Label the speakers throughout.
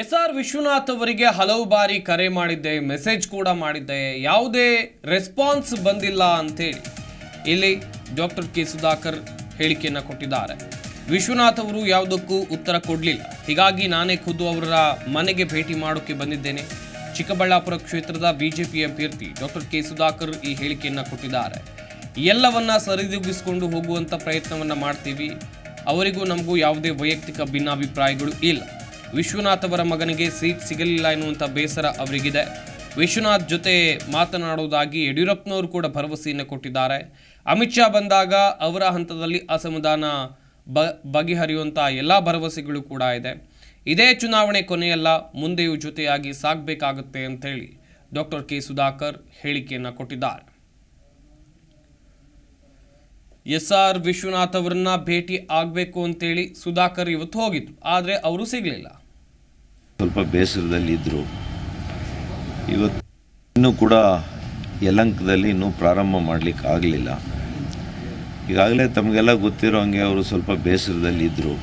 Speaker 1: S R Vishwanath ಅವರಿಗೆ ಹಲವು ಬಾರಿ ಕರೆ ಮಾಡಿದ್ದೆ, ಮೆಸೇಜ್ ಕೂಡ ಮಾಡಿದ್ದೆ, ಯಾವುದೇ ರೆಸ್ಪಾನ್ಸ್ ಬಂದಿಲ್ಲ ಅಂತೇಳಿ ಇಲ್ಲಿ ಡಾಕ್ಟರ್ ಕೆ ಸುಧಾಕರ್ ಹೇಳಿಕೆಯನ್ನು ಕೊಟ್ಟಿದ್ದಾರೆ. ವಿಶ್ವನಾಥ್ ಅವರು ಯಾವುದಕ್ಕೂ ಉತ್ತರ ಕೊಡಲಿಲ್ಲ. ಹೀಗಾಗಿ ನಾನೇ ಖುದ್ದು ಅವರ ಮನೆಗೆ ಭೇಟಿ ಮಾಡೋಕ್ಕೆ ಬಂದಿದ್ದೇನೆ. ಚಿಕ್ಕಬಳ್ಳಾಪುರ ಕ್ಷೇತ್ರದ ಬಿಜೆಪಿ ಅಭ್ಯರ್ಥಿ ಡಾಕ್ಟರ್ ಕೆ ಸುಧಾಕರ್ ಈ ಹೇಳಿಕೆಯನ್ನು ಕೊಟ್ಟಿದ್ದಾರೆ. ಎಲ್ಲವನ್ನ ಸರಿದೂಗಿಸಿಕೊಂಡು ಹೋಗುವಂಥ ಪ್ರಯತ್ನವನ್ನು ಮಾಡ್ತೀವಿ. ಅವರಿಗೂ ನಮಗೂ ಯಾವುದೇ ವೈಯಕ್ತಿಕ ಭಿನ್ನಾಭಿಪ್ರಾಯಗಳು ಇಲ್ಲ. ವಿಶ್ವನಾಥ್ ಅವರ ಮಗನಿಗೆ ಸೀಟ್ ಸಿಗಲಿಲ್ಲ ಎನ್ನುವಂಥ ಬೇಸರ ಅವರಿಗಿದೆ. ವಿಶ್ವನಾಥ್ ಜೊತೆ ಮಾತನಾಡುವುದಾಗಿ ಯಡಿಯೂರಪ್ಪನವರು ಕೂಡ ಭರವಸೆಯನ್ನು ಕೊಟ್ಟಿದ್ದಾರೆ. ಅಮಿತ್ ಶಾ ಬಂದಾಗ ಅವರ ಹಂತದಲ್ಲಿ ಅಸಮಾಧಾನ ಬ, ಬಗೆಹರಿಯುವಂಥ ಎಲ್ಲ ಭರವಸೆಗಳು ಕೂಡ ಇದೆ. ಇದೇ ಚುನಾವಣೆ ಕೊನೆಯಲ್ಲ ಮುಂದೆಯೂ ಜೊತೆಯಾಗಿ ಸಾಗಬೇಕಾಗುತ್ತೆ ಅಂತೇಳಿ ಡಾಕ್ಟರ್ ಕೆ ಸುಧಾಕರ್ ಹೇಳಿಕೆಯನ್ನು ಕೊಟ್ಟಿದ್ದಾರೆ. ಎಸ್ ಆರ್ ವಿಶ್ವನಾಥ್ ಅವರನ್ನ ಭೇಟಿ ಆಗಬೇಕು ಅಂತೇಳಿ ಸುಧಾಕರ್ ಇವತ್ತು ಹೋಗಿದ್ರು. ಆದರೆ ಅವರು ಸಿಗಲಿಲ್ಲ.
Speaker 2: ಸ್ವಲ್ಪ ಬೇಸರದಲ್ಲಿ ಇದ್ದರು ಇವತ್ತು ಇನ್ನೂ ಕೂಡ ಯಲಂಕದಲ್ಲಿ ಇನ್ನೂ ಪ್ರಾರಂಭ ಮಾಡಲಿಕ್ಕೆ ಆಗಲಿಲ್ಲ. ಈಗಾಗಲೇ ತಮಗೆಲ್ಲ ಗೊತ್ತಿರೋ ಹಂಗೆ ಅವರು ಸ್ವಲ್ಪ ಬೇಸರದಲ್ಲಿ ಇದ್ದರು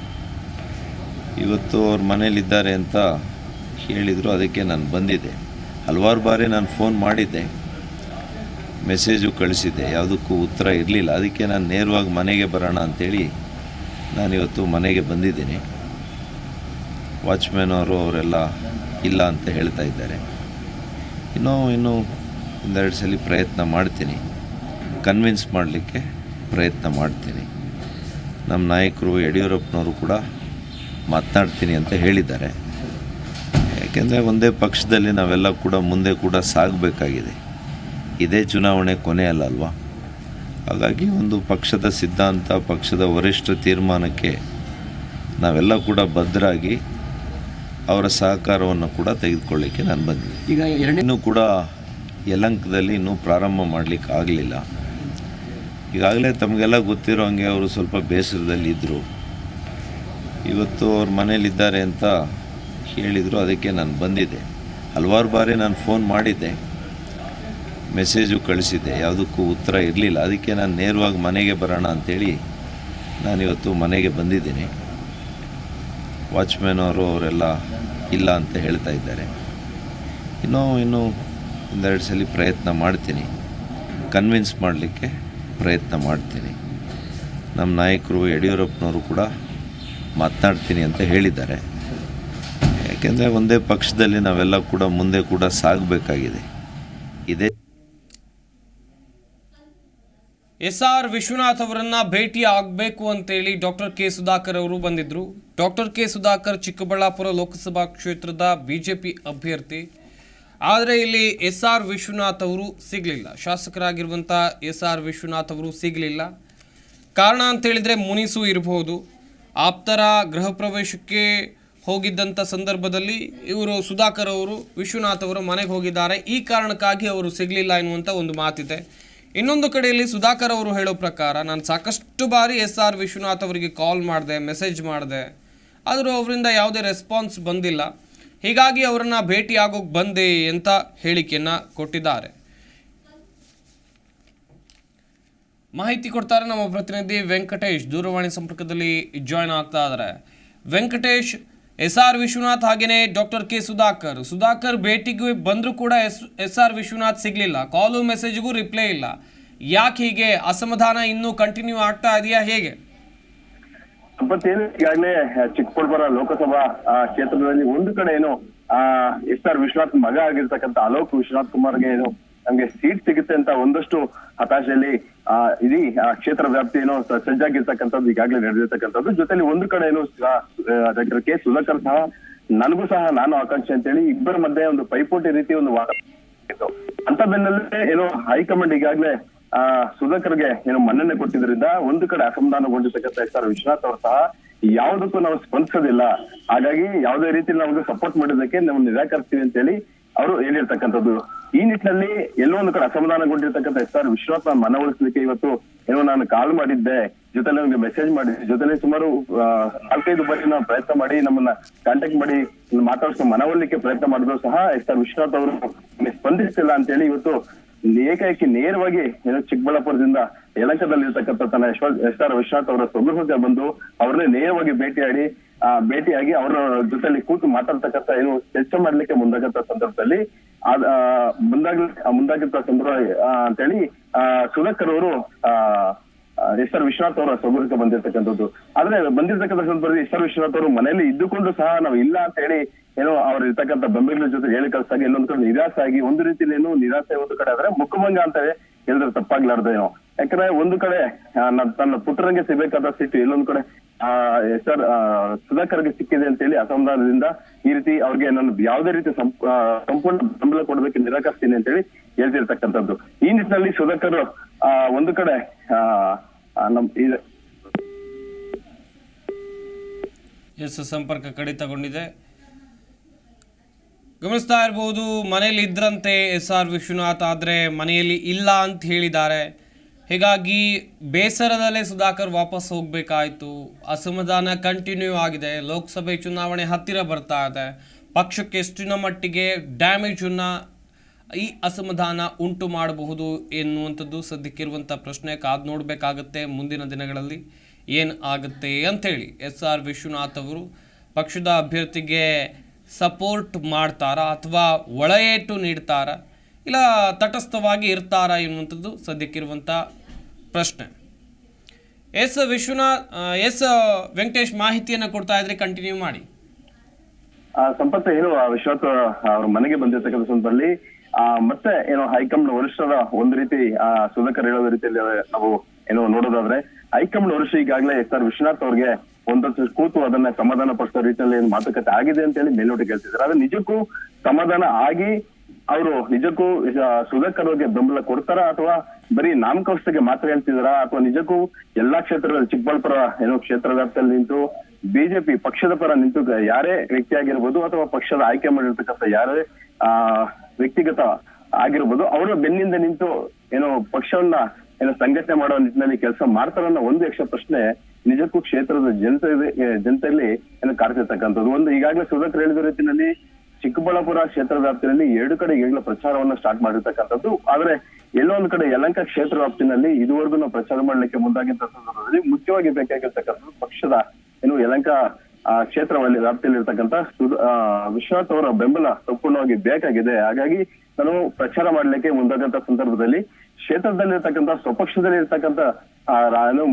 Speaker 2: ಇವತ್ತು ಅವ್ರ ಮನೇಲಿದ್ದಾರೆ ಅಂತ ಹೇಳಿದರು, ಅದಕ್ಕೆ ನಾನು ಬಂದಿದ್ದೆ. ಹಲವಾರು ಬಾರಿ ನಾನು ಫೋನ್ ಮಾಡಿದ್ದೆ. ಮೆಸೇಜು ಕಳಿಸಿದ್ದೆ, ಯಾವುದಕ್ಕೂ ಉತ್ತರ ಇರಲಿಲ್ಲ. ಅದಕ್ಕೆ ನಾನು ನೇರವಾಗಿ ಮನೆಗೆ ಬರೋಣ ಅಂಥೇಳಿ ನಾನಿವತ್ತು ಮನೆಗೆ ಬಂದಿದ್ದೀನಿ. ವಾಚ್ಮ್ಯಾನ್ ಅವರು ಅವರೆಲ್ಲ ಇಲ್ಲ ಅಂತ ಹೇಳ್ತಾ ಇದ್ದಾರೆ. ಇನ್ನೂ ಇನ್ನೂ ಒಂದೆರಡು ಸಲ ಪ್ರಯತ್ನ ಮಾಡ್ತೀನಿ. ಕನ್ವಿನ್ಸ್ ಮಾಡಲಿಕ್ಕೆ ಪ್ರಯತ್ನ ಮಾಡ್ತೀನಿ. ನಮ್ಮ ನಾಯಕರು, ಯಡಿಯೂರಪ್ಪನವರು ಕೂಡ ಮಾತನಾಡ್ತೀನಿ ಅಂತ ಹೇಳಿದ್ದಾರೆ. ಯಾಕೆಂದರೆ ಒಂದೇ ಪಕ್ಷದಲ್ಲಿ ನಾವೆಲ್ಲ ಕೂಡ ಮುಂದೆ ಕೂಡ ಸಾಗಬೇಕಾಗಿದೆ. ಇದೇ ಚುನಾವಣೆ ಕೊನೆ ಅಲ್ಲ ಅಲ್ವಾ? ಹಾಗಾಗಿ ಒಂದು ಪಕ್ಷದ ಸಿದ್ಧಾಂತ, ಪಕ್ಷದ ವರಿಷ್ಠ ತೀರ್ಮಾನಕ್ಕೆ ನಾವೆಲ್ಲ ಕೂಡ ಭದ್ರಾಗಿ ಅವರ ಸಹಕಾರವನ್ನು ಕೂಡ ತೆಗೆದುಕೊಳ್ಳಿಕ್ಕೆ ನಾನು ಬಂದಿದ್ದೆ
Speaker 3: ಈಗ
Speaker 2: ಎರಡನ್ನೂ ಕೂಡ ಯಲಂಕದಲ್ಲಿ ಇನ್ನೂ ಪ್ರಾರಂಭ ಮಾಡಲಿಕ್ಕೆ ಆಗಲಿಲ್ಲ. ಈಗಾಗಲೇ ತಮಗೆಲ್ಲ ಗೊತ್ತಿರೋ ಹಂಗೆ ಅವರು ಸ್ವಲ್ಪ ಬೇಸರದಲ್ಲಿ ಇದ್ದರು ಇವತ್ತು ಅವ್ರ ಮನೇಲಿದ್ದಾರೆ ಅಂತ ಹೇಳಿದರು ಅದಕ್ಕೆ ನಾನು ಬಂದಿದ್ದೆ. ಹಲವಾರು ಬಾರಿ ನಾನು ಫೋನ್ ಮಾಡಿದ್ದೆ. ಮೆಸೇಜು ಕಳಿಸಿದ್ದೆ. ಯಾವುದಕ್ಕೂ ಉತ್ತರ ಇರಲಿಲ್ಲ. ಅದಕ್ಕೆ ನಾನು ನೇರವಾಗಿ ಮನೆಗೆ ಬರೋಣ ಅಂಥೇಳಿ ನಾನಿವತ್ತು ಮನೆಗೆ ಬಂದಿದ್ದೀನಿ. ವಾಚ್ಮ್ಯಾನ್ ಅವರು ಅವರೆಲ್ಲ ಇಲ್ಲ ಅಂತ ಹೇಳ್ತಾ ಇದ್ದಾರೆ. ಇನ್ನೂ ಇನ್ನೂ ಒಂದೆರಡು ಸಲ ಪ್ರಯತ್ನ ಮಾಡ್ತೀನಿ. ಕನ್ವಿನ್ಸ್ ಮಾಡಲಿಕ್ಕೆ ಪ್ರಯತ್ನ ಮಾಡ್ತೀನಿ. ನಮ್ಮ ನಾಯಕರು, ಯಡಿಯೂರಪ್ಪನವರು ಕೂಡ ಮಾತನಾಡ್ತೀನಿ ಅಂತ ಹೇಳಿದ್ದಾರೆ. ಯಾಕೆಂದರೆ ಒಂದೇ ಪಕ್ಷದಲ್ಲಿ ನಾವೆಲ್ಲ ಕೂಡ ಮುಂದೆ ಕೂಡ ಸಾಗಬೇಕಾಗಿದೆ ಇದೇ
Speaker 1: ಎಸ್ ಆರ್ ವಿಶ್ವನಾಥ್ ಅವರನ್ನ ಭೇಟಿ ಆಗಬೇಕು ಅಂತೇಳಿ ಡಾಕ್ಟರ್ ಕೆ ಸುಧಾಕರ್ ಅವರು ಬಂದಿದ್ರು. ಡಾಕ್ಟರ್ ಕೆ ಸುಧಾಕರ್ ಚಿಕ್ಕಬಳ್ಳಾಪುರ ಲೋಕಸಭಾ ಕ್ಷೇತ್ರದ ಬಿಜೆಪಿ ಅಭ್ಯರ್ಥಿ. ಆದರೆ ಇಲ್ಲಿ ಎಸ್ ಆರ್ ವಿಶ್ವನಾಥ್ ಅವರು ಸಿಗಲಿಲ್ಲ. ಶಾಸಕರಾಗಿರುವಂಥ ಎಸ್ ಆರ್ ವಿಶ್ವನಾಥ್ ಅವರು ಸಿಗಲಿಲ್ಲ. ಕಾರಣ ಅಂತೇಳಿದರೆ ಮುನಿಸು ಇರಬಹುದು ಆಪ್ತರ ಗೃಹ ಪ್ರವೇಶಕ್ಕೆ ಹೋಗಿದ್ದಂಥ ಸಂದರ್ಭದಲ್ಲಿ ಇವರು ಸುಧಾಕರ್ ಅವರು ವಿಶ್ವನಾಥ್ ಅವರ ಮನೆಗೆ ಹೋಗಿದ್ದಾರೆ. ಈ ಕಾರಣಕ್ಕಾಗಿ ಅವರು ಸಿಗಲಿಲ್ಲ ಎನ್ನುವಂಥ ಒಂದು ಮಾತಿದೆ. ಇನ್ನೊಂದು ಕಡೆಯಲ್ಲಿ ಸುಧಾಕರ್ ಅವರು ಹೇಳೋ ಪ್ರಕಾರ, ನಾನು ಸಾಕಷ್ಟು ಬಾರಿ ಎಸ್ ಆರ್ ವಿಶ್ವನಾಥ್ ಅವರಿಗೆ ಕಾಲ್ ಮಾಡಿದೆ ಮೆಸೇಜ್ ಮಾಡಿದೆ. ಆದರೂ ಅವರಿಂದ ಯಾವುದೇ ರೆಸ್ಪಾನ್ಸ್ ಬಂದಿಲ್ಲ. ಹೀಗಾಗಿ ಅವರನ್ನು ಭೇಟಿ ಆಗೋಕೆ ಬಂದೆ ಅಂತ ಹೇಳಿಕೆಯನ್ನು ಕೊಟ್ಟಿದ್ದಾರೆ. ಮಾಹಿತಿ ಕೊಡ್ತಾರೆ ನಮ್ಮ ಪ್ರತಿನಿಧಿ ವೆಂಕಟೇಶ್. ದೂರವಾಣಿ ಸಂಪರ್ಕದಲ್ಲಿ ಜಾಯ್ನ್ ಆಗ್ತಾ ಇದ್ದಾರೆ. ವೆಂಕಟೇಶ್ ಎಸ್ ಆರ್ ವಿಶ್ವನಾಥ್ ಹಾಗೇನೆ ಡಾಕ್ಟರ್ ಕೆ ಸುಧಾಕರ್. ಸುಧಾಕರ್ ಭೇಟಿಗೆ ಬಂದರೂ ಕೂಡ ಎಸ್ ಎಸ್ ಆರ್ ವಿಶ್ವನಾಥ್ ಸಿಗಲಿಲ್ಲ. ಕಾಲು ಮೆಸೇಜ್ಗೂ ರಿಪ್ಲೈ ಇಲ್ಲ. ಯಾಕೆ ಹೀಗೆ? ಅಸಮಾಧಾನ ಇನ್ನೂ ಕಂಟಿನ್ಯೂ ಆಗ್ತಾ ಇದೆಯಾ ಹೇಗೆ?
Speaker 4: ಈಗಾಗಲೇ ಚಿಕ್ಕಬಳ್ಳಾಪುರ ಲೋಕಸಭಾ ಕ್ಷೇತ್ರದಲ್ಲಿ ಒಂದು ಕಡೆ ಏನು, ಆ ಎಸ್ ಆರ್ ವಿಶ್ವನಾಥ್ ಮಗ ಆಗಿರ್ತಕ್ಕಂಥ ಅಲೋಕ್ ವಿಶ್ವನಾಥ್ ಕುಮಾರ್ಗೆ ಏನು ನಮ್ಗೆ ಸೀಟ್ ಸಿಗುತ್ತೆ ಅಂತ ಒಂದಷ್ಟು ಹತಾಶೆಯಲ್ಲಿ, ಆ, ಇಡೀ, ಆ, ಕ್ಷೇತ್ರ ವ್ಯಾಪ್ತಿ ಏನೋ ಸಜ್ಜಾಗಿರ್ತಕ್ಕಂಥದ್ದು ಈಗಾಗಲೇ ನಡೆದಿರ್ತಕ್ಕಂಥದ್ದು. ಜೊತೆಲಿ ಒಂದು ಕಡೆ ಏನು ಡಾಕ್ಟರ್ ಕೆ ಸುಧಾಕರ್ ಸಹ, ನನಗೂ ಸಹ ನಾನು ಆಕಾಂಕ್ಷೆ ಅಂತೇಳಿ ಇಬ್ಬರ ಮಧ್ಯೆ ಒಂದು ಪೈಪೋಟಿ ರೀತಿ ಒಂದು ವಾದ. ಅಂತ ಬೆನ್ನಲ್ಲೇ ಏನೋ ಹೈಕಮಾಂಡ್ ಈಗಾಗಲೇ, ಆ ಸುಧಾಕರ್ಗೆ ಏನು ಮನ್ನಣೆ ಕೊಟ್ಟಿದ್ರಿಂದ ಒಂದು ಕಡೆ ಅಸಮಾಧಾನಗೊಂಡಿರ್ತಕ್ಕಂಥ ಎಸ್ ಆರ್ ವಿಶ್ವನಾಥ್ ಅವರು ಸಹ ಯಾವುದಕ್ಕೂ ನಾವು ಸ್ಪಂದಿಸೋದಿಲ್ಲ. ಹಾಗಾಗಿ ಯಾವುದೇ ರೀತಿ ನಾವು ಸಪೋರ್ಟ್ ಮಾಡಿದ್ದಕ್ಕೆ ನಾವು ನಿರಾಕರಿಸ್ತೀವಿ ಅಂತೇಳಿ ಅವರು ಹೇಳಿರ್ತಕ್ಕಂಥದ್ದು. ಈ ನಿಟ್ಟಿನಲ್ಲಿ ಎಲ್ಲೋ ಒಂದು ಕಡೆ ಅಸಮಾಧಾನಗೊಂಡಿರ್ತಕ್ಕಂಥ ಎಸ್ ಆರ್ ವಿಶ್ವನಾಥ್ ಮನವೊಲಿಸಲಿಕ್ಕೆ ಇವತ್ತು ಏನೋ ನಾನು ಕಾಲ್ ಮಾಡಿದ್ದೆ. ಜೊತೆಲಿ ನಮ್ಗೆ ಮೆಸೇಜ್ ಮಾಡಿದ್ದೆ. ಜೊತೆಲೆ ಸುಮಾರು ನಾಲ್ಕೈದು ಬಾರಿ ನಾವು ಪ್ರಯತ್ನ ಮಾಡಿ ನಮ್ಮನ್ನ ಕಾಂಟ್ಯಾಕ್ಟ್ ಮಾಡಿ ಮಾತಾಡಿಸ್ಕೊಂಡು ಮನವೊಲಿಕ್ಕೆ ಪ್ರಯತ್ನ ಮಾಡಿದ್ರು ಸಹ ಎಸ್ ಆರ್ ವಿಶ್ವನಾಥ್ ಅವರು ಸ್ಪಂದಿಸ್ತಿಲ್ಲ ಅಂತ ಹೇಳಿ ಇವತ್ತು ಏಕಾಏಕಿ ನೇರವಾಗಿ ಏನೋ ಚಿಕ್ಕಬಳ್ಳಾಪುರದಿಂದ ಯಲಂಕದಲ್ಲಿ ಇರ್ತಕ್ಕಂಥ ತನ್ನ ಎಸ್ ಆರ್ ವಿಶ್ವನಾಥ್ ಅವರ ಸ್ವಗೃಹಕ್ಕೆ ಬಂದು ಅವ್ರನ್ನೇ ನೇರವಾಗಿ ಭೇಟಿಯಾಡಿ ಆ, ಭೇಟಿಯಾಗಿ ಅವರ ಜೊತೆಲಿ ಕೂತು ಮಾತಾಡ್ತಕ್ಕಂಥ ಏನು ಚರ್ಚೆ ಮಾಡ್ಲಿಕ್ಕೆ ಮುಂದಾಗಂತ ಸಂದರ್ಭದಲ್ಲಿ ಅದ್ ಮುಂದಾಗ್ ಮುಂದಾಗಿರ್ತ ಸಂದರ್ಭ ಆ, ಅಂತೇಳಿ ಆ, ಸುಧಾಕರ್ ಅವರು ಆ ಎಸ್ ಆರ್ ವಿಶ್ವನಾಥ್ ಅವರ ಸಮೂಹಕ್ಕೆ ಬಂದಿರ್ತಕ್ಕಂಥದ್ದು. ಆದ್ರೆ ಬಂದಿರ್ತಕ್ಕಂಥ ಸಂದರ್ಭದಲ್ಲಿ ಎಸ್ ಆರ್ ವಿಶ್ವನಾಥ್ ಅವರು ಮನೆಯಲ್ಲಿ ಇದ್ದುಕೊಂಡು ಸಹ ನಾವು ಇಲ್ಲ ಅಂತ ಹೇಳಿ ಏನೋ ಅವ್ರ ಇರ್ತಕ್ಕಂಥ ಬೆಂಬಲಿನ ಜೊತೆ ಹೇಳಿ ಕಳ್ಸಾಗಿ ಇನ್ನೊಂದು ಕಡೆ ನಿರಾಸೆ ಆಗಿ ಒಂದು ರೀತಿಯಲ್ಲಿ ಏನು ನಿರಾಸೆ ಒಂದು ಕಡೆ ಆದ್ರೆ ಮುಖಭಂಗ ಅಂತ ಹೇಳಿದ್ರೆ ತಪ್ಪಾಗ್ಲಾರ್ದೇನೋ. ಯಾಕಂದ್ರೆ ಒಂದು ಕಡೆ ನನ್ನ ತನ್ನ ಪುತ್ರನಿಗೆ ಸಿಗಬೇಕಾದ ಸಿಟ್ಟು ಇನ್ನೊಂದು ಕಡೆ ಸರ್ ಸುಧಾಕರ್ಗೆ ಸಿಕ್ಕಿದೆ ಅಂತ ಹೇಳಿ ಅಸಮಾಧಾನದಿಂದ ಈ ರೀತಿ ಅವ್ರಿಗೆ ನಾನು ಯಾವುದೇ ರೀತಿ ಸಂಪ್- ಸಂಪೂರ್ಣ ಬೆಂಬಲ ಕೊಡೋದಕ್ಕೆ ನಿರಾಕರಿಸ್ತೀನಿ ಅಂತ ಹೇಳಿ ಹೇಳ್ತಿರ್ತಕ್ಕಂಥದ್ದು. ಈ ನಿಟ್ಟಿನಲ್ಲಿ ಸುಧಾಕರ್ ಆ, ಒಂದು ಕಡೆ ಆ, ಆ, ನಮ್ ಇದು
Speaker 1: ಎಸ್ ಸಂಪರ್ಕ ಕಡಿತಗೊಂಡಿದೆ. ಗಮನಿಸ್ತಾ ಇರ್ಬೋದು ಮನೆಯಲ್ಲಿ ಇದ್ರಂತೆ ಎಸ್ ಆರ್ ವಿಶ್ವನಾಥ್ ಆದ್ರೆ ಮನೆಯಲ್ಲಿ ಇಲ್ಲ ಅಂತ ಹೇಳಿದ್ದಾರೆ. ಹೀಗಾಗಿ ಬೇಸರದಲ್ಲೇ ಸುಧಾಕರ್ ವಾಪಸ್ ಹೋಗಬೇಕಾಯಿತು. ಅಸಮಾಧಾನ ಕಂಟಿನ್ಯೂ ಆಗಿದೆ. ಲೋಕಸಭೆ ಚುನಾವಣೆ ಹತ್ತಿರ ಬರ್ತಾ ಇದೆ. ಪಕ್ಷಕ್ಕೆ ಎಷ್ಟಿನ ಮಟ್ಟಿಗೆ ಡ್ಯಾಮೇಜನ್ನು ಈ ಅಸಮಾಧಾನ ಉಂಟು ಮಾಡಬಹುದು ಎನ್ನುವಂಥದ್ದು ಸದ್ಯಕ್ಕಿರುವಂಥ ಪ್ರಶ್ನೆ ಕಾದು ನೋಡಬೇಕಾಗತ್ತೆ ಮುಂದಿನ ದಿನಗಳಲ್ಲಿ ಏನು ಆಗುತ್ತೆ ಅಂಥೇಳಿ. ಎಸ್ ಆರ್ ವಿಶ್ವನಾಥ್ ಅವರು ಪಕ್ಷದ ಅಭ್ಯರ್ಥಿಗೆ ಸಪೋರ್ಟ್ ಮಾಡ್ತಾರಾ ಅಥವಾ ಒಳಏಟು ನೀಡ್ತಾರಾ? ಇಲ್ಲ ತಟಸ್ಥವಾಗಿ ಇರ್ತಾರಾ ಎನ್ನುವಂಥದ್ದು ಸದ್ಯಕ್ಕಿರುವಂಥ ಪ್ರಶ್ನೆ. ಎಸ್ ವಿಶ್ವನಾಥ್ ಎಸ್ ವೆಂಕಟೇಶ್ ಮಾಹಿತಿಯನ್ನು ಕೊಡ್ತಾ ಇದ್ರೆ ಕಂಟಿನ್ಯೂ ಮಾಡಿ.
Speaker 4: ಸಂಪತ್ತ ಏನು ವಿಶ್ವಾಸ ಅವ್ರ ಮನೆಗೆ ಬಂದಿರ್ತಕ್ಕಂಥ ಸಂದರ್ಭದಲ್ಲಿ, ಆ, ಮತ್ತೆ ಏನು ಹೈಕಮಾಂಡ್ ವರಿಷ್ಠರ ಒಂದು ರೀತಿ, ಆ, ಸುಧಾಕರ್ ಹೇಳೋದ ರೀತಿಯಲ್ಲಿ ನಾವು ಏನು ನೋಡೋದಾದ್ರೆ, ಹೈಕಮಾಂಡ್ ವರಿಷ್ಠ ಈಗಾಗಲೇ ಎಸ್ ಆರ್ ವಿಶ್ವನಾಥ್ ಅವ್ರಿಗೆ ಒಂದಷ್ಟು ಕೂತು ಅದನ್ನ ಸಮಾಧಾನ ಪಡಿಸೋ ರೀತಿಯಲ್ಲಿ ಏನು ಮಾತುಕತೆ ಆಗಿದೆ ಅಂತ ಹೇಳಿ ಮೇಲ್ನೋಟಕ್ಕೆ ಹೇಳ್ತಿದ್ದಾರೆ. ಆದ್ರೆ ನಿಜಕ್ಕೂ ಸಮಾಧಾನ ಆಗಿ ಅವರು ನಿಜಕ್ಕೂ ಸುಧಾಕರ್ ಅವ್ರಿಗೆ ಬೆಂಬಲ ಕೊಡ್ತಾರಾ ಅಥವಾ ಬರೀ ನಾಮಕಾವಸ್ಥೆಗೆ ಮಾತ್ರ ಹೇಳ್ತಿದಾರಾ? ಅಥವಾ ನಿಜಕ್ಕೂ ಎಲ್ಲಾ ಕ್ಷೇತ್ರದಲ್ಲಿ ಚಿಕ್ಕಬಳ್ಳಾಪುರ ಏನೋ ಕ್ಷೇತ್ರ ವ್ಯಾಪ್ತಿಯಲ್ಲಿ ನಿಂತು ಬಿಜೆಪಿ ಪಕ್ಷದ ಪರ ನಿಂತು ಯಾರೇ ವ್ಯಕ್ತಿ ಆಗಿರ್ಬೋದು ಅಥವಾ ಪಕ್ಷದ ಆಯ್ಕೆ ಮಾಡಿರ್ತಕ್ಕಂಥ ಯಾರೇ, ಆ, ವ್ಯಕ್ತಿಗತ ಆಗಿರ್ಬೋದು, ಅವರ ಬೆನ್ನಿಂದ ನಿಂತು ಏನೋ ಪಕ್ಷವನ್ನ ಏನೋ ಸಂಘಟನೆ ಮಾಡೋ ನಿಟ್ಟಿನಲ್ಲಿ ಕೆಲಸ ಮಾಡ್ತಾರನ್ನೋ ಒಂದು ಯಕ್ಷ ಪ್ರಶ್ನೆ ನಿಜಕ್ಕೂ ಕ್ಷೇತ್ರದ ಜನತೆ ಜನತೆಯಲ್ಲಿ ಏನೋ ಕಾಡ್ತಿರ್ತಕ್ಕಂಥದ್ದು. ಒಂದು ಈಗಾಗಲೇ ಸುಧಾಕರ್ ಹೇಳಿದ ರೀತಿಯಲ್ಲಿ ಚಿಕ್ಕಬಳ್ಳಾಪುರ ಕ್ಷೇತ್ರ ವ್ಯಾಪ್ತಿಯಲ್ಲಿ ಎರಡು ಕಡೆ ಈಗಲೂ ಪ್ರಚಾರವನ್ನ ಸ್ಟಾರ್ಟ್ ಮಾಡಿರ್ತಕ್ಕಂಥದ್ದು. ಆದ್ರೆ ಎಲ್ಲೋ ಒಂದು ಕಡೆ ಯಲಂಕ ಕ್ಷೇತ್ರ ವ್ಯಾಪ್ತಿನಲ್ಲಿ ಇದುವರೆಗೂ ನಾವು ಪ್ರಚಾರ ಮಾಡ್ಲಿಕ್ಕೆ ಮುಂದಾಗಿದ್ದ ಸಂದರ್ಭದಲ್ಲಿ ಮುಖ್ಯವಾಗಿ ಬೇಕಾಗಿರ್ತಕ್ಕಂಥದ್ದು ಪಕ್ಷದ ಏನು ಯಲಂಕ ಕ್ಷೇತ್ರದಲ್ಲಿ ವ್ಯಾಪ್ತಿಯಲ್ಲಿ ಇರ್ತಕ್ಕಂಥ ವಿಶ್ವನಾಥ್ ಅವರ ಬೆಂಬಲ ಸಂಪೂರ್ಣವಾಗಿ ಬೇಕಾಗಿದೆ. ಹಾಗಾಗಿ ನಾನು ಪ್ರಚಾರ ಮಾಡ್ಲಿಕ್ಕೆ ಮುಂದಾಗಂತ ಸಂದರ್ಭದಲ್ಲಿ ಕ್ಷೇತ್ರದಲ್ಲಿರ್ತಕ್ಕಂಥ ಸ್ವಪಕ್ಷದಲ್ಲಿ ಇರ್ತಕ್ಕಂಥ ಏನು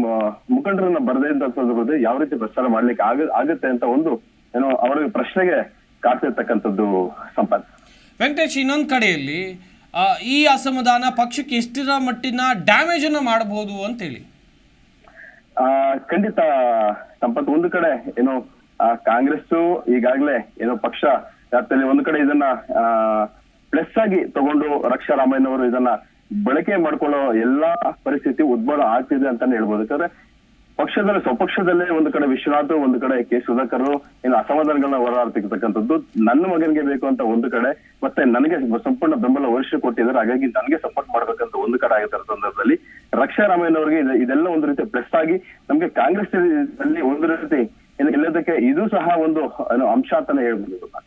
Speaker 4: ಮುಖಂಡರನ್ನ ಬರದೇ ಸಂದರ್ಭದಲ್ಲಿ ಯಾವ ರೀತಿ ಪ್ರಚಾರ ಮಾಡ್ಲಿಕ್ಕೆ ಆಗ, ಆಗುತ್ತೆ ಅಂತ ಒಂದು, ಏನು ಅವರ ಪ್ರಶ್ನೆಗೆ ಕಾಡ್ತಿರ್ತಕ್ಕಂಥದ್ದು ಸಂಪತ್
Speaker 1: ವೆಂಕಟೇಶ್ ಇನ್ನೊಂದು ಕಡೆಯಲ್ಲಿ ಈ ಅಸಮಾಧಾನ ಪಕ್ಷಕ್ಕೆ ಎಷ್ಟರ ಮಟ್ಟಿನ ಡ್ಯಾಮೇಜ್ ಅನ್ನು ಮಾಡಬಹುದು ಅಂತೇಳಿ.
Speaker 4: ಆ ಖಂಡಿತ ಸಂಪತ್ ಒಂದು ಕಡೆ ಏನು ಕಾಂಗ್ರೆಸ್ ಈಗಾಗಲೇ ಏನೋ ಪಕ್ಷ ವ್ಯಾಪ್ತಿಯಲ್ಲಿ ಒಂದು ಕಡೆ ಇದನ್ನ ಪ್ಲಸ್ ಆಗಿ ತಗೊಂಡು ರಕ್ಷಾ ರಾಮಯ್ಯನವರು ಇದನ್ನ ಬಳಕೆ ಮಾಡ್ಕೊಳ್ಳೋ ಎಲ್ಲಾ ಪರಿಸ್ಥಿತಿ ಉದ್ಭವ ಆಗ್ತಿದೆ ಅಂತಾನೆ ಹೇಳ್ಬೋದು. ಯಾಕಂದ್ರೆ ಪಕ್ಷದಲ್ಲಿ, ಸ್ವಪಕ್ಷದಲ್ಲೇ ಒಂದು ಕಡೆ ವಿಶ್ವನಾಥ್, ಒಂದು ಕಡೆ ಕೆ. ಸುಧಾಕರ್ ಏನು ಅಸಮಾಧಾನಗಳನ್ನ ಹೊರಹಾಡ್ತಿರ್ತಕ್ಕಂಥದ್ದು ನನ್ನ ಮಗನಿಗೆ ಬೇಕು ಅಂತ ಒಂದು ಕಡೆ. ಮತ್ತೆ ನನಗೆ ಸಂಪೂರ್ಣ ಬೆಂಬಲ ವರ್ಷ ಕೊಟ್ಟಿದ್ದಾರೆ. ಹಾಗಾಗಿ ನನಗೆ ಸಪೋರ್ಟ್ ಮಾಡ್ಬೇಕಂತ ಒಂದು ಕಡೆ ಆಗಿರ್ತಾರೆ ಸಂದರ್ಭದಲ್ಲಿ ರಕ್ಷಾ ಅವರಿಗೆ ಇದು- ಇದೆಲ್ಲ ಒಂದು ರೀತಿ ಪ್ಲಸ್ ಆಗಿ ನಮ್ಗೆ ಕಾಂಗ್ರೆಸ್ ಅಲ್ಲಿ ಒಂದು ರೀತಿ ಇಲ್ಲದಕ್ಕೆ ಇದು ಸಹ ಒಂದು ಅಂಶ ಅಂತಾನೆ ಹೇಳ್ಬೋದು.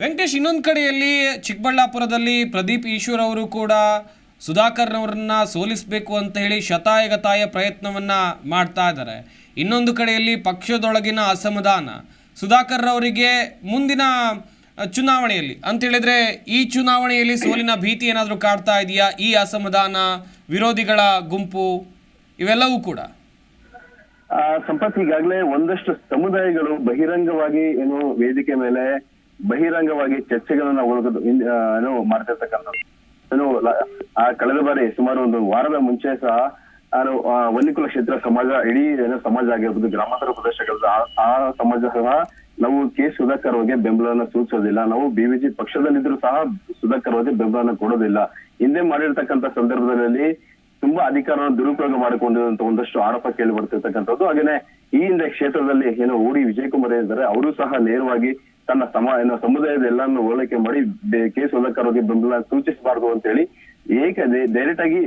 Speaker 1: ವೆಂಕಟೇಶ್, ಇನ್ನೊಂದು ಕಡೆಯಲ್ಲಿ ಚಿಕ್ಕಬಳ್ಳಾಪುರದಲ್ಲಿ ಪ್ರದೀಪ್ ಈಶ್ವರ್ ಅವರು ಕೂಡ ಸುಧಾಕರ್ನವರನ್ನ ಸೋಲಿಸಬೇಕು ಅಂತ ಹೇಳಿ ಶತಾಯಗತಾಯ ಪ್ರಯತ್ನವನ್ನ ಮಾಡ್ತಾ ಇದ್ದಾರೆ. ಇನ್ನೊಂದು ಕಡೆಯಲ್ಲಿ ಪಕ್ಷದೊಳಗಿನ ಅಸಮಾಧಾನ. ಸುಧಾಕರ್ ಅವರಿಗೆ ಮುಂದಿನ ಚುನಾವಣೆಯಲ್ಲಿ ಅಂತ ಹೇಳಿದ್ರೆ ಈ ಚುನಾವಣೆಯಲ್ಲಿ ಸೋಲಿನ ಭೀತಿ ಏನಾದರೂ ಕಾಡ್ತಾ ಇದೆಯಾ? ಈ ಅಸಮಾಧಾನ, ವಿರೋಧಿಗಳ ಗುಂಪು ಇವೆಲ್ಲವೂ ಕೂಡ.
Speaker 4: ಸಂಪತ್, ಈಗಾಗಲೇ ಒಂದಷ್ಟು ಸಮುದಾಯಗಳು ಬಹಿರಂಗವಾಗಿ ಏನು ವೇದಿಕೆ ಮೇಲೆ ಬಹಿರಂಗವಾಗಿ ಚರ್ಚೆಗಳನ್ನ ಒಳಗದು ಏನು ಮಾಡ್ತಿರ್ತಕ್ಕಂಥದ್ದು. ಲ- ಆ ಕಳೆದ ಬಾರಿ ಸುಮಾರು ಒಂದು ವಾರದ ಮುಂಚೆ ಸಹ, ನಾನು ವನ್ನಿಕುಲ ಕ್ಷೇತ್ರ ಸಮಾಜ, ಇಡೀ ಏನೋ ಸಮಾಜ ಆಗಿರ್ಬೋದು, ಗ್ರಾಮಾಂತರ ಪ್ರದೇಶಗಳ ಆ- ಸಮಾಜ ಸಹ ನಾವು ಕೆ. ಸುಧಾಕರ್ ಅವರಿಗೆ ಬೆಂಬಲವನ್ನು ಸೂಚಿಸೋದಿಲ್ಲ. ನಾವು ಬಿವಿಜಿ ಪಕ್ಷದಲ್ಲಿದ್ರು ಸಹ ಸುಧಾಕರ್ ಅವರಿಗೆ ಬೆಂಬಲವನ್ನು ಕೊಡೋದಿಲ್ಲ. ಹಿಂದೆ ಮಾಡಿರ್ತಕ್ಕಂಥ ಸಂದರ್ಭದಲ್ಲಿ ತುಂಬಾ ಅಧಿಕಾರವನ್ನು ದುರುಪಯೋಗ ಮಾಡಿಕೊಂಡಿರುವಂತ ಒಂದಷ್ಟು ಆರೋಪ ಕೇಳಿ ಬರ್ತಿರ್ತಕ್ಕಂಥದ್ದು. ಹಾಗೇನೆ ಈ ಹಿಂದೆ ಕ್ಷೇತ್ರದಲ್ಲಿ ಏನೋ ಓಡಿ ವಿಜಯ್ ಕುಮಾರ್ ಇದ್ದಾರೆ ಅವರು ಸಹ ನೇರವಾಗಿ ತನ್ನ ಸಮ ಸಮುದಾಯದ ಎಲ್ಲಾನು ಹೋಲಿಕೆ ಮಾಡಿ ಬೆ- ಕೆ ಸುಧಾಕರ್ ಅವರಿಗೆ ಬೆಂಬಲ ಸೂಚಿಸಬಾರದು ಅಂತ ಹೇಳಿ ಏಕ ಡೈರೆಕ್ಟ್ ಆಗಿ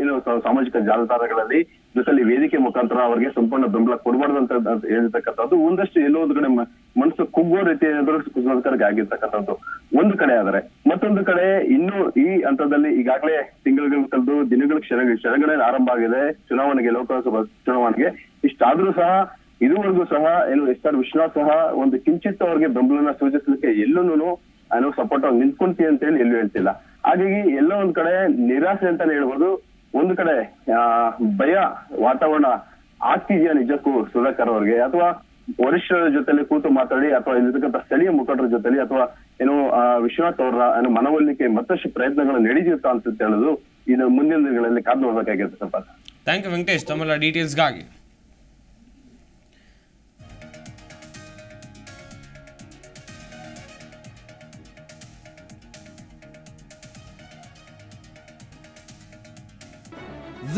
Speaker 4: ಸಾಮಾಜಿಕ ಜಾಲತಾಣಗಳಲ್ಲಿ ಜೊತೆಲಿ ವೇದಿಕೆ ಮುಖಾಂತರ ಅವರಿಗೆ ಸಂಪೂರ್ಣ ಬೆಂಬಲ ಕೊಡಬಾರ್ದು ಅಂತ ಹೇಳಿರ್ತಕ್ಕಂಥದ್ದು. ಒಂದಷ್ಟು ಎಲ್ಲೋ ಒಂದು ಕಡೆ ಮನಸ್ಸು ಕುಗ್ಗೋ ರೀತಿ ಸುಧಾಕರ್ಗೆ ಆಗಿರ್ತಕ್ಕಂಥದ್ದು. ಒಂದು ಕಡೆ ಆದರೆ ಮತ್ತೊಂದು ಕಡೆ ಇನ್ನು ಈ ಹಂತದಲ್ಲಿ ಈಗಾಗಲೇ ತಿಂಗಳು ಕಳೆದು ದಿನಗಳ ಕ್ಷಣ ಕ್ಷಣಗಳೇ ಆರಂಭ ಆಗಿದೆ. ಚುನಾವಣೆಗೆ, ಲೋಕಸಭಾ ಚುನಾವಣೆಗೆ ಇಷ್ಟಾದ್ರೂ ಸಹ ಇದುವರೆಗೂ ಸಹ, ಏನು ಎಸ್ ಆರ್ ವಿಶ್ವನಾಥ್ ಸಹ ಒಂದು ಕಿಂಚಿತ್ ಅವ್ರಿಗೆ ಬೆಂಬಲನ ಸೂಚಿಸಲಿಕ್ಕೆ ಎಲ್ಲೂನು ನಾನು ಸಪೋರ್ಟ್ ಆಗಿ ನಿಂತ್ಕೊಂತೀನಿ ಅಂತ ಹೇಳಿ ಎಲ್ಲೂ ಹೇಳ್ತಿಲ್ಲ. ಹಾಗಾಗಿ ಎಲ್ಲ ಒಂದ್ ಕಡೆ ನಿರಾಸೆ ಅಂತಾನೆ ಹೇಳ್ಬೋದು. ಒಂದು ಕಡೆ ಭಯ ವಾತಾವರಣ ಆಗ್ತಿದೆಯಾ ನಿಜಕ್ಕೂ ಸುಧಾಕರ್ ಅವ್ರಿಗೆ? ಅಥವಾ ವರಿಷ್ಠರ ಜೊತೆಲಿ ಕೂತು ಮಾತಾಡಿ, ಅಥವಾ ಇಲ್ಲಿರ್ತಕ್ಕಂಥ ಸ್ಥಳೀಯ ಮುಖಂಡರ ಜೊತೆಲಿ, ಅಥವಾ ಏನು ವಿಶ್ವನಾಥ್ ಅವರ ಏನು ಮನವೊಲಿಕೆ ಮತ್ತಷ್ಟು ಪ್ರಯತ್ನಗಳು ನಡೆಯುತ್ತಾ ಅಂತ ಹೇಳೋದು ಇದು ಮುಂದಿನ ದಿನಗಳಲ್ಲಿ ಕಾದು ನೋಡ್ಬೇಕಾಗಿರುತ್ತೆ ಸ್ವಲ್ಪ.
Speaker 1: ಥ್ಯಾಂಕ್ ಯು ವೆಂಕಟೇಶ್ ತಮ್ಮೆಲ್ಲ ಡೀಟೇಲ್ಸ್ಗಾಗಿ